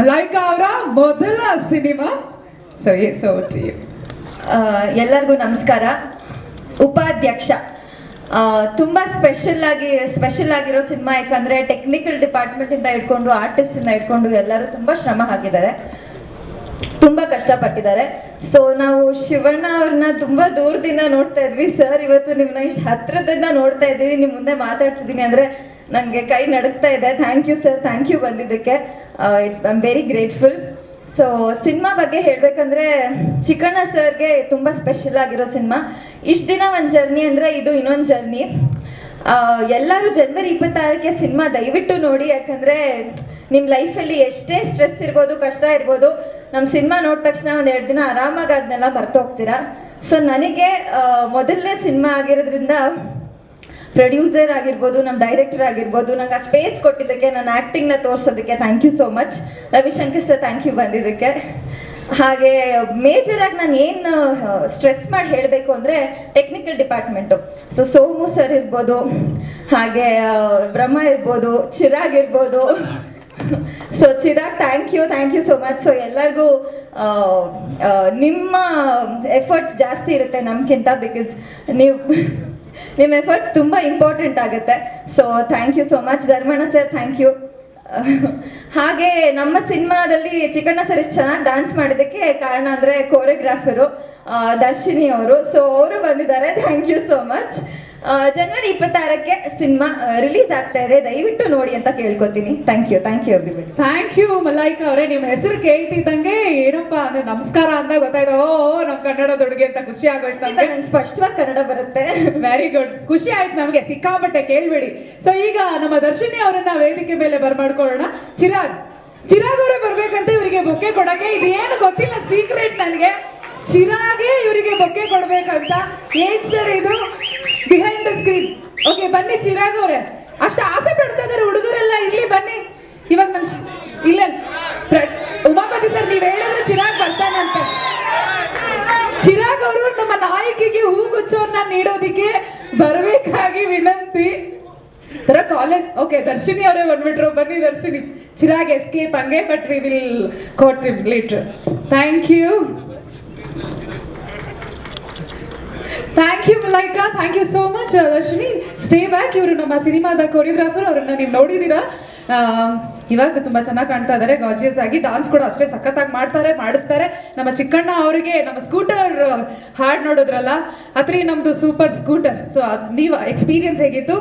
ಮಲಾಯ್ಕಾ ಅವರ ಮೊದಲ cinema? So S T U ಎಲ್ಲರಿಗೂ ನಮಸ್ಕಾರ. ಉಪಾಧ್ಯಕ್ಷ. ತುಂಬಾ ಸ್ಪೆಷಲ್ ಆಗಿ ಸ್ಪೆಷಲ್ ಆಗಿರೋ ಸಿನಿಮಾ ಯಾಕಂದರೆ ಟೆಕ್ನಿಕಲ್ ಡಿಪಾರ್ಟ್ಮೆಂಟಿಂದ ಇಟ್ಕೊಂಡು ಆರ್ಟಿಸ್ಟಿಂದ ಇಟ್ಕೊಂಡು ಎಲ್ಲರೂ ತುಂಬ ಶ್ರಮ ಹಾಕಿದ್ದಾರೆ. ತುಂಬಾ ಕಷ್ಟಪಟ್ಟಿದ್ದಾರೆ. ಸೊ ನಾವು ಶಿವಣ್ಣ ಅವ್ರನ್ನ ತುಂಬಾ ದೂರದಿಂದ ನೋಡ್ತಾ ಇದ್ವಿ. ಸರ್ ಇವತ್ತು ನಿಮ್ಮನ್ನ ಇಷ್ಟು ಹತ್ರದಿಂದ ನೋಡ್ತಾ ಇದ್ದೀವಿ. ನಿಮ್ಮ ಮುಂದೆ ಮಾತಾಡ್ತಿದ್ದೀನಿ ಅಂದ್ರೆ ನನಗೆ ಕೈ ನಡುಕ್ತಾ ಇದೆ. Thank you sir thank you ಬಂದಿದ್ದಕ್ಕೆ. I am very grateful so cinema ಬಗ್ಗೆ ಹೇಳಬೇಕಂದ್ರೆ ಚಿಕ್ಕಣ್ಣ ಸರ್ಗೆ ತುಂಬ ಸ್ಪೆಷಲ್ ಆಗಿರೋ ಸಿನಿಮಾ. ಇಷ್ಟು ದಿನ ಒಂದು ಜರ್ನಿ ಅಂದರೆ ಇದು ಇನ್ನೊಂದು ಜರ್ನಿ ಎಲ್ಲರೂ ಜನವರಿ ಇಪ್ಪತ್ತಾರಕ್ಕೆ ಸಿನಿಮಾ ದಯವಿಟ್ಟು ನೋಡಿ. ಯಾಕಂದರೆ ನಿಮ್ಮ ಲೈಫಲ್ಲಿ ಎಷ್ಟೇ ಸ್ಟ್ರೆಸ್ ಇರ್ಬೋದು, ಕಷ್ಟ ಇರ್ಬೋದು ನಮ್ಮ ಸಿನಿಮಾ ನೋಡಿದ ತಕ್ಷಣ ಒಂದು ಎರಡು ದಿನ ಆರಾಮಾಗಿ ಅದನ್ನೆಲ್ಲ ಮರ್ತೋಗ್ತೀರಾ? ಸೊ ನನಗೆ ಮೊದಲನೇ ಸಿನಿಮಾ ಆಗಿರೋದ್ರಿಂದ ಪ್ರೊಡ್ಯೂಸರ್ ಆಗಿರ್ಬೋದು ನಮ್ಮ ಡೈರೆಕ್ಟರ್ ಆಗಿರ್ಬೋದು, ನಂಗೆ ಆ ಸ್ಪೇಸ್ ಕೊಟ್ಟಿದ್ದಕ್ಕೆ ನನ್ನ ಆ್ಯಕ್ಟಿಂಗ್ನ ತೋರಿಸೋದಕ್ಕೆ thank you so much Ravishankar sir thank you ಬಂದಿದ್ದಕ್ಕೆ. ಹಾಗೆ ಮೇಜರಾಗಿ ನಾನು ಏನು ಸ್ಟ್ರೆಸ್ ಮಾಡಿ ಹೇಳಬೇಕು ಅಂದರೆ technical department so Somu sir ಇರ್ಬೋದು, ಹಾಗೆ ಬ್ರಹ್ಮ ಇರ್ಬೋದು, ಚಿರಾಗ್ ಇರ್ಬೋದು so Chirag thank you thank you so much so ಎಲ್ಲರಿಗೂ ನಿಮ್ಮ ಎಫರ್ಟ್ಸ್ ಜಾಸ್ತಿ ಇರುತ್ತೆ ನಮ್ಗಿಂತ ಬಿಕಾಸ್ ನೀವು, ನಿಮ್ಮ ಎಫರ್ಟ್ಸ್ ತುಂಬ ಇಂಪಾರ್ಟೆಂಟ್ ಆಗುತ್ತೆ. So thank you so much Dharmanna sir thank you ಹಾಗೆ ನಮ್ಮ ಸಿನಿಮಾದಲ್ಲಿ ಚಿಕ್ಕಣ್ಣ ಸರ್ ಇಷ್ಟು ಚೆನ್ನಾಗಿ ಡ್ಯಾನ್ಸ್ ಮಾಡಿದ್ದಕ್ಕೆ ಕಾರಣ ಅಂದರೆ ಕೋರಿಯೋಗ್ರಾಫರು ದರ್ಶಿನಿ ಅವರು. ಸೊ ಅವರು ಬಂದಿದ್ದಾರೆ. ಥ್ಯಾಂಕ್ ಯು ಸೋ ಮಚ್ ಜನವರಿ ಇಪ್ಪತ್ತಾರಕ್ಕೆ ಸಿನಿಮಾ ರಿಲೀಸ್ ಆಗ್ತಾ ಇದೆ. ದಯವಿಟ್ಟು ನೋಡಿ ಅಂತ ಕೇಳ್ಕೊತೀನಿ. Thank you thank you everybody thank you Malaika ಅವರೇ. ನಿಮ್ಮ ಹೆಸರು ಕೇಳ್ತಿದ್ದಂಗೆ ಏನಪ್ಪ ಅಂದ್ರೆ ನಮಸ್ಕಾರ ಅಂತ ಗೊತ್ತಾಯ್ತು. ಓ ನಮ್ಮ ಕನ್ನಡದ ಹುಡುಗಿ ಅಂತ ಖುಷಿ ಆಗೋಯ್ತು ನಮ್ಗೆ. ನಂಗೆ ಸ್ಪಷ್ಟವಾಗಿ ಕನ್ನಡ ಬರುತ್ತೆ. ವೆರಿ ಗುಡ್ ಖುಷಿ ಆಯ್ತು ನಮಗೆ. ಸಿಕ್ಕಾಪಟ್ಟೆ ಕೇಳ್ಬೇಡಿ. ಸೊ ಈಗ ನಮ್ಮ ದರ್ಶಿನಿ ಅವರನ್ನ ವೇದಿಕೆ ಮೇಲೆ ಬರ್ಮಾಡ್ಕೊಳ್ಳೋಣ. ಚಿರಾಗ್. ಚಿರಾಗ್ ಅವರೇ ಬರ್ಬೇಕಂತ ಇವರಿಗೆ ಬೊಕ್ಕೆ ಕೊಡಕ್ಕೆ ಇದೇನು ಗೊತ್ತಿಲ್ಲ ಸೀಕ್ರೆಟ್ ನನಗೆ. ಚಿರಾಗೆ ಇವರಿಗೆ ಬೊಕ್ಕೆ ಕೊಡ್ಬೇಕಂತ. ಏನ್ ಸರ್ ಇದು? ಓಕೆ, ಬನ್ನಿ ಚಿರಾಗ್ ಅವ್ರೆ. ಅಷ್ಟು ಆಸೆ ಪಡ್ತಾ ಇದಾರೆ ಹುಡುಗರೆಲ್ಲ ಇಲ್ಲಿ ಬನ್ನಿ. ಇವಾಗ ನನ್ ಇಲ್ಲ ಉಮಾಪತಿ ಸರ್, ನೀವ್ ಹೇಳಿದ್ರೆ ಚಿರಾಗ್ ಬರ್ತಾನಂತೆ ಚಿರಾಗ್ ಅವರು ನಮ್ಮ ನಾಯಕಿಗೆ ಹೂಗುಚ್ಚವನ್ನ ನೀಡೋದಿಕ್ಕೆ ಬರಬೇಕಾಗಿ ವಿನಂತಿ. ತರ ಕಾಲೇಜ್ ಓಕೆ, ದರ್ಶಿನಿ ಅವರೇ ಬಂದ್ಬಿಟ್ರು. ಬನ್ನಿ ದರ್ಶಿನಿ. ಚಿರಾಗ್ ಎಸ್ಕೇಪ್ ಹಂಗೆ but we will quote later thank you Malaika thank you so much Rashmi stay back ಇವರು ನಮ್ಮ ಸಿನಿಮಾದ ಕೊರಿಯೋಗ್ರಾಫರ್ ಅವರನ್ನ ನೀವು ನೋಡಿದ್ದೀರಾ ಇವಾಗ ತುಂಬಾ ಚೆನ್ನಾಗಿ ಕಾಣ್ತಾ ಇದ್ದಾರೆ ಗಾಜಿಯಸ್ ಆಗಿ ಡಾನ್ಸ್ ಕೂಡ ಅಷ್ಟೇ ಸಖತ್ತಾಗಿ ಮಾಡ್ತಾರೆ, ಮಾಡಿಸ್ತಾರೆ. ನಮ್ಮ ಚಿಕ್ಕಣ್ಣ ಅವರಿಗೆ, ನಮ್ಮ ಸ್ಕೂಟರ್ ಹಾಡ್ ನೋಡೋದ್ರಲ್ಲ ಅತ್ರಿ ನಮ್ಮದು ಸೂಪರ್ ಸ್ಕೂಟರ್ ಸೊ ನೀವು ಎಕ್ಸ್ಪೀರಿಯನ್ಸ್ ಹೇಗಿತ್ತು?